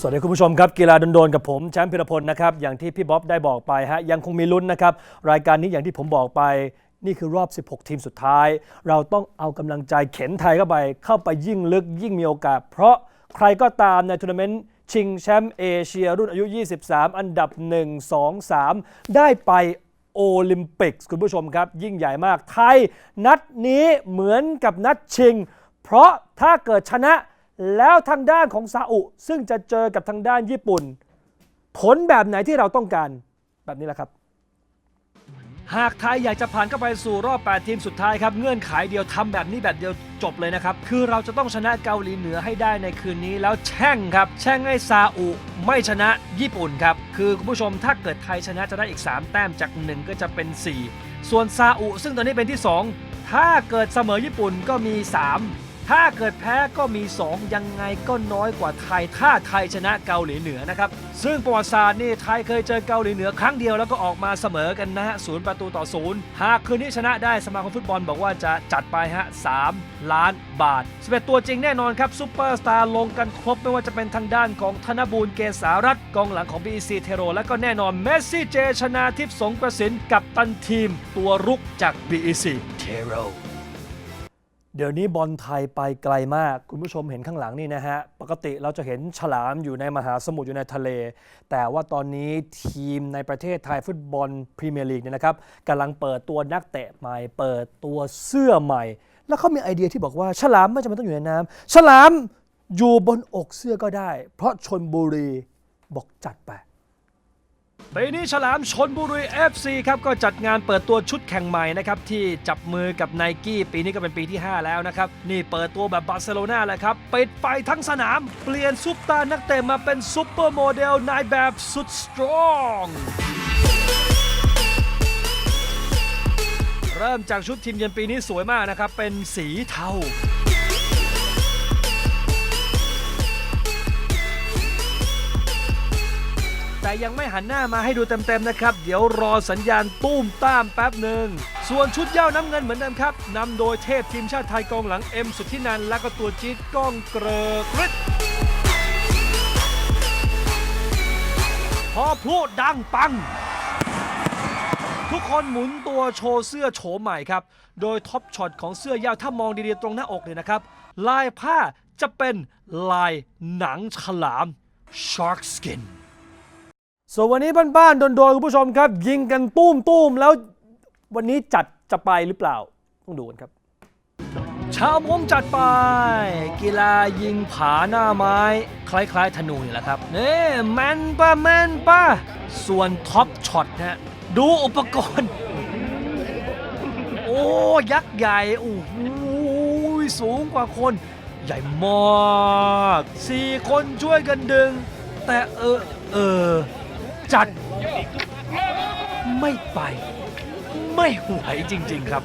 สวัสดีคุณผู้ชมครับกีฬาโดนๆกับผมแชมป์พิรพลนะครับอย่างที่พี่บ๊อบได้บอกไปฮะยังคงมีลุ้นนะครับรายการนี้อย่างที่ผมบอกไปนี่คือรอบ 16 ทีมสุดท้าย เราต้องเอากำลังใจเข็นไทยเข้าไป เข้าไปยิ่งลึกยิ่งมีโอกาส เพราะใครก็ตามในทัวร์นาเมนต์ชิงแชมป์เอเชียรุ่นอายุ 23 อันดับ 1 2 3 ได้ไปโอลิมปิกคุณผู้ชมครับ ยิ่งใหญ่มากไทย นัดนี้เหมือนกับนัดชิง เพราะถ้าเกิดชนะ แล้วทางด้านของซาอุ ซึ่งจะเจอกับทางด้านญี่ปุ่น ผลแบบไหนที่เราต้องการแบบนี้แหละครับ หากไทยอยากจะผ่านเข้าไปสู่รอบ 8 ทีมสุดท้ายครับ เงื่อนไขเดียวทำแบบนี้แบบเดียวจบเลยนะครับ คือเราจะต้องชนะเกาหลีเหนือให้ได้ในคืนนี้แล้วแช่งครับ แช่งให้ซาอุไม่ชนะญี่ปุ่นครับ คือคุณผู้ชมถ้าเกิดไทยชนะจะได้อีก 3 แต้มจาก 1 ก็จะเป็น 4 ส่วนซาอุ ซึ่งตอนนี้เป็นที่ 2 ถ้าเกิดเสมอญี่ปุ่นก็มี 3 ถ้าเกิดแพ้ก็มี 2 ยังไงก็น้อยกว่าไทย ถ้าไทยชนะเกาหลีเหนือนะครับ ซึ่งประวัติศาสตร์นี่ไทยเคยเจอเกาหลีเหนือครั้งเดียวแล้วก็ออกมาเสมอกันนะฮะศูนย์ประตูต่อศูนย์หากคืนนี้ชนะได้สมาคมฟุตบอลบอกว่าจะจัดไปฮะ3ล้านบาท11ตัวจริงแน่นอนครับซูเปอร์สตาร์ลงกันครบไม่ว่าจะเป็นทางด้านของธนบูรณ์เกษารัตกองหลังของ BEC เทโรและก็แน่นอนเมสซี่เจชนาทิพย์สงกระสินกับตันทีม ตัวรุกจาก BEC เทโร เดี๋ยวนี้บอลไทยไปไกลมาก คุณผู้ชมเห็นข้างหลังนี่นะฮะ ปกติเราจะเห็นฉลามอยู่ในมหาสมุทรอยู่ในทะเล แต่ว่าตอนนี้ทีมในประเทศไทยฟุตบอลพรีเมียร์ลีกเนี่ยนะครับกำลังเปิดตัวนักเตะใหม่ เปิดตัวเสื้อใหม่ แล้วเขามีไอเดียที่บอกว่าฉลามไม่จำเป็นต้องอยู่ในน้ำฉลามอยู่บนอกเสื้อก็ได้ เพราะชนบุรีบอกจัดไป ปีนี้ฉลามชนบุรี FC ครับก็จัดงานเปิดตัวชุดแข่งใหม่นะครับที่จับมือกับไนกี้ปีนี้ก็เป็นปีที่ 5 แล้วนะครับนี่เปิดตัวแบบบาร์เซโลนาแหละครับปิดไฟทั้งสนาม เปลี่ยนซุปตาร์นักเตะมาเป็นซุปเปอร์โมเดลนายแบบสุดสตรองเริ่มจากชุดทีมเยือนปีนี้สวยมากนะครับเป็นสีเทา แต่ยังไม่หันหน้ามาให้ดูเต็มๆนะครับ เดี๋ยวรอสัญญาณตุ้มต้ามแป๊บหนึ่ง ส่วนชุดเย้าน้ำเงินเหมือนเดิมครับนำโดยเทพทีมชาติไทยกองหลังเอ็มสุทธินันและก็ตัวจี๊ดก้องเกริกฤทธิ์พอพลุดังปังทุกคนหมุนตัวโชว์เสื้อโฉมใหม่ครับ โดยท็อปช็อตของเสื้อยาวถ้ามองดีๆตรงหน้าอกเนี่ยนะครับ ลายผ้าจะเป็นลายหนังฉลาม shark skin ส่วนวันนี้บ้านๆโดนๆคุณผู้ชมครับ ยิงกันตุ้มตุ้มๆแล้ววันนี้จัดจะไปหรือเปล่า ต้องดูกันครับ ชาวมงจัดไป กีฬายิงผาหน้าไม้ คล้ายๆ ธนูนี่แหละครับเน่แมนป้าแมนป้าส่วนท็อปช็อตนะฮะดูอุปกรณ์ โอ้ยักษ์ใหญ่โอ้โหสูงกว่าคน ใหญ่มากสี่คนช่วยกันดึง แต่เออเออ จัด ไม่ไป ไม่ไหวจริง ๆ ครับ